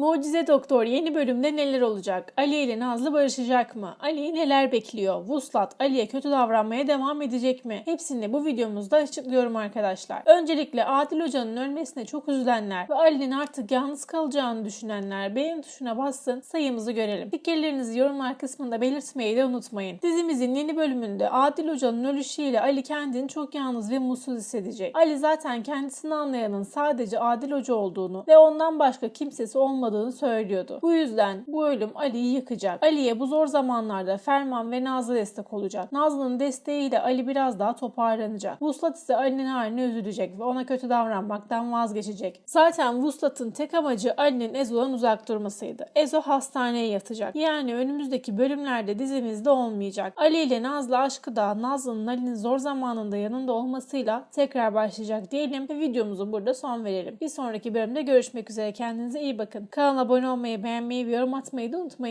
Mucize Doktor yeni bölümde neler olacak? Ali ile Nazlı barışacak mı? Ali'yi neler bekliyor? Vuslat Ali'ye kötü davranmaya devam edecek mi? Hepsini bu videomuzda açıklıyorum arkadaşlar. Öncelikle Adil Hoca'nın ölmesine çok üzülenler ve Ali'nin artık yalnız kalacağını düşünenler beğen tuşuna bassın sayımızı görelim. Fikirlerinizi yorumlar kısmında belirtmeyi de unutmayın. Dizimizin yeni bölümünde Adil Hoca'nın ölüşüyle Ali kendini çok yalnız ve mutsuz hissedecek. Ali zaten kendisini anlayanın sadece Adil Hoca olduğunu ve ondan başka kimsesi olmadığını söylüyordu. Bu yüzden bu ölüm Ali'yi yıkacak. Ali'ye bu zor zamanlarda Ferman ve Nazlı destek olacak. Nazlı'nın desteğiyle Ali biraz daha toparlanacak. Vuslat ise Ali'nin haline üzülecek ve ona kötü davranmaktan vazgeçecek. Zaten Vuslat'ın tek amacı Ali'nin Ezo'dan uzak durmasıydı. Ezo hastaneye yatacak. Yani önümüzdeki bölümlerde dizimizde olmayacak. Ali ile Nazlı aşkı da Nazlı'nın Ali'nin zor zamanında yanında olmasıyla tekrar başlayacak diyelim ve videomuzu burada son verelim. Bir sonraki bölümde görüşmek üzere. Kendinize iyi bakın. Kanala abone olmayı, beğenmeyi ve yorum atmayı da unutmayın.